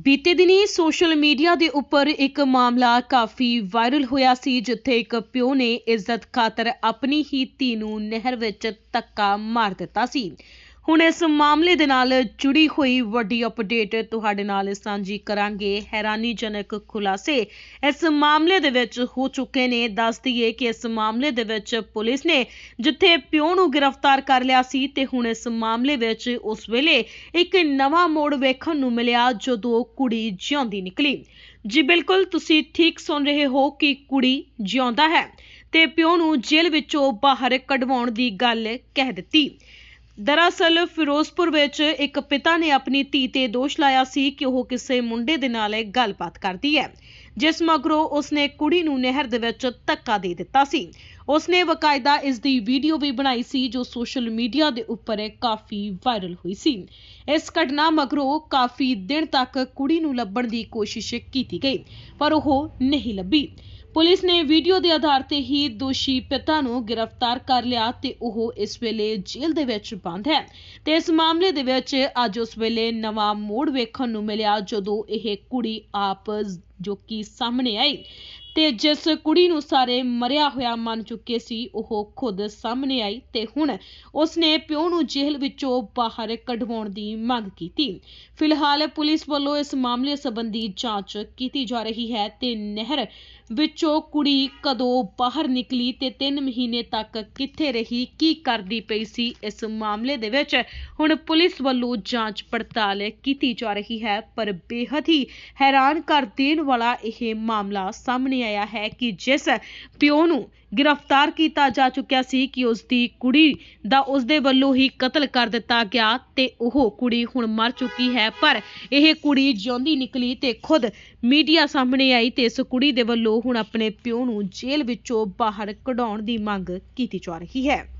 ਬੀਤੇ ਦਿਨੀ social media ਦੇ ਉੱਪਰ ਇੱਕ ਮਾਮਲਾ ਕਾਫੀ ਵਾਇਰਲ ਹੋਇਆ ਸੀ, ਜਿੱਥੇ ਇੱਕ ਪਿਓ ਨੇ ਇੱਜ਼ਤ ਖਾਤਰ ਆਪਣੀ ਹੀ ਧੀ ਨੂੰ ਨਹਿਰ ਵਿੱਚ ਧੱਕਾ ਮਾਰ ਦਿੱਤਾ ਸੀ। ਹੁਣ ਇਸ ਮਾਮਲੇ ਦੇ ਨਾਲ ਜੁੜੀ ਹੋਈ ਵੱਡੀ ਅਪਡੇਟ ਤੁਹਾਡੇ ਨਾਲ ਸਾਂਝੀ ਕਰਾਂਗੇ। ਹੈਰਾਨੀਜਨਕ ਖੁਲਾਸੇ ਇਸ ਮਾਮਲੇ ਦੇ ਵਿੱਚ ਹੋ ਚੁੱਕੇ ਨੇ। ਦੱਸ ਦਈਏ ਕਿ ਇਸ ਮਾਮਲੇ ਦੇ ਵਿੱਚ ਪੁਲਿਸ ਨੇ ਜਿੱਥੇ ਪਿਓ ਨੂੰ ਗ੍ਰਿਫਤਾਰ ਕਰ ਲਿਆ ਸੀ ਤੇ ਹੁਣ ਇਸ ਮਾਮਲੇ ਵਿੱਚ ਉਸ ਵੇਲੇ ਇੱਕ ਨਵਾਂ ਮੋੜ ਵੇਖਣ ਨੂੰ ਮਿਲਿਆ ਜਦੋਂ ਕੁੜੀ ਜਿਉਂਦੀ ਨਿਕਲੀ। ਜੀ ਬਿਲਕੁਲ, ਤੁਸੀਂ ਠੀਕ ਸੁਣ ਰਹੇ ਹੋ ਕਿ ਕੁੜੀ ਜਿਉਂਦਾ ਹੈ ਤੇ ਪਿਓ ਨੂੰ ਜੇਲ੍ਹ ਵਿੱਚੋਂ ਬਾਹਰ ਕਢਵਾਉਣ ਦੀ ਗੱਲ ਕਹਿ ਦਿੱਤੀ। ਦਰਅਸਲ ਫਿਰੋਜ਼ਪੁਰ ਵਿੱਚ ਇੱਕ ਪਿਤਾ ਨੇ ਆਪਣੀ ਧੀ ਤੇ ਦੋਸ਼ ਲਾਇਆ ਸੀ ਕਿ ਉਹ ਕਿਸੇ ਮੁੰਡੇ ਦੇ ਨਾਲ ਗੱਲਬਾਤ ਕਰਦੀ ਹੈ, ਜਿਸ ਮਗਰੋਂ ਉਸਨੇ ਕੁੜੀ ਨੂੰ ਨਹਿਰ ਦੇ ਵਿੱਚ ਧੱਕਾ ਦੇ ਦਿੱਤਾ ਸੀ। ਉਸਨੇ ਵਕਾਇਦਾ ਇਸ ਦੀ ਵੀਡੀਓ ਵੀ ਬਣਾਈ ਸੀ, ਜੋ ਸੋਸ਼ਲ ਮੀਡੀਆ ਦੇ ਉੱਪਰ ਕਾਫੀ ਵਾਇਰਲ ਹੋਈ ਸੀ। ਇਸ ਘਟਨਾ ਮਗਰੋਂ ਕਾਫੀ ਦਿਨ ਤੱਕ ਕੁੜੀ ਨੂੰ ਲੱਭਣ ਦੀ ਕੋਸ਼ਿਸ਼ ਕੀਤੀ ਗਈ, ਪਰ ਉਹ ਨਹੀਂ ਲੱਭੀ। ਪੁਲਿਸ ਨੇ ਵੀਡੀਓ ਦੇ ਆਧਾਰ ਤੇ ਹੀ ਦੋਸ਼ੀ ਪਿਤਾ ਨੂੰ ਗ੍ਰਿਫਤਾਰ ਕਰ ਲਿਆ ਤੇ ਉਹ ਇਸ ਵੇਲੇ ਜੇਲ੍ਹ ਦੇ ਵਿੱਚ ਬੰਦ ਹੈ। ਤੇ ਇਸ ਮਾਮਲੇ ਦੇ ਵਿੱਚ ਅੱਜ ਉਸ ਵੇਲੇ ਨਵਾਂ ਮੋੜ ਵੇਖਣ ਨੂੰ ਮਿਲਿਆ ਜਦੋਂ ਇਹ ਕੁੜੀ ਆਪ ਜੋ ਕਿ ਸਾਹਮਣੇ ਆਈ। ਤੇ ਜਿਸ ਕੁੜੀ ਨੂੰ ਸਾਰੇ ਮਰਿਆ ਹੋਇਆ ਮੰਨ ਚੁੱਕੇ ਸੀ, ਉਹ ਖੁਦ ਸਾਹਮਣੇ ਆਈ ਤੇ ਹੁਣ ਉਸਨੇ ਪਿਓ ਨੂੰ ਜੇਲ੍ਹ ਵਿੱਚੋਂ ਬਾਹਰ ਕਢਵਾਉਣ ਦੀ ਮੰਗ ਕੀਤੀ। ਫਿਲਹਾਲ ਪੁਲਿਸ ਵੱਲੋਂ ਇਸ ਮਾਮਲੇ ਸੰਬੰਧੀ ਜਾਂਚ ਕੀਤੀ ਜਾ ਰਹੀ ਹੈ ਤੇ ਨਹਿਰ ਵਿੱਚੋਂ ਕੁੜੀ ਕਦੋਂ ਬਾਹਰ ਨਿਕਲੀ ਤੇ 3 ਮਹੀਨੇ ਤੱਕ ਕਿੱਥੇ ਰਹੀ, ਕੀ ਕਰਦੀ ਪਈ ਸੀ, ਇਸ ਮਾਮਲੇ ਦੇ ਵਿੱਚ ਹੁਣ ਪੁਲਿਸ ਵੱਲੋਂ ਜਾਂਚ ਪੜਤਾਲ ਕੀਤੀ ਜਾ ਰਹੀ ਹੈ, ਪਰ ਬੇਹੱਦ ਹੀ ਹੈਰਾਨ ਕਰ ਦੇਣ ਵਾਲਾ ਇਹ ਮਾਮਲਾ ਸਾਹਮਣੇ ਆਇਆ ਹੈ ਕਿ ਜਿਸ ਪਿਓ ਨੂੰ ਗ੍ਰਿਫਤਾਰ ਕੀਤਾ ਜਾ ਚੁੱਕਿਆ ਸੀ ਕਿ ਉਸ ਦੀ ਕੁੜੀ ਦਾ ਉਸ ਦੇ ਵੱਲੋਂ ਹੀ ਕਤਲ ਕਰ ਦਿੱਤਾ ਗਿਆ ਤੇ ਉਹ ਕੁੜੀ ਹੁਣ ਮਰ ਚੁੱਕੀ ਹੈ। ਪਰ ਇਹ ਕੁੜੀ ਜਿਉਂਦੀ ਨਿਕਲੀ ਤੇ ਖੁਦ ਮੀਡੀਆ ਸਾਹਮਣੇ ਆਈ ਤੇ ਇਸ ਕੁੜੀ ਦੇ ਵੱਲੋਂ ਹੁਣ ਆਪਣੇ ਪਿਓ ਨੂੰ ਜੇਲ੍ਹ ਵਿੱਚੋਂ ਬਾਹਰ ਕਢਾਉਣ ਦੀ ਮੰਗ ਕੀਤੀ ਜਾ ਰਹੀ ਹੈ।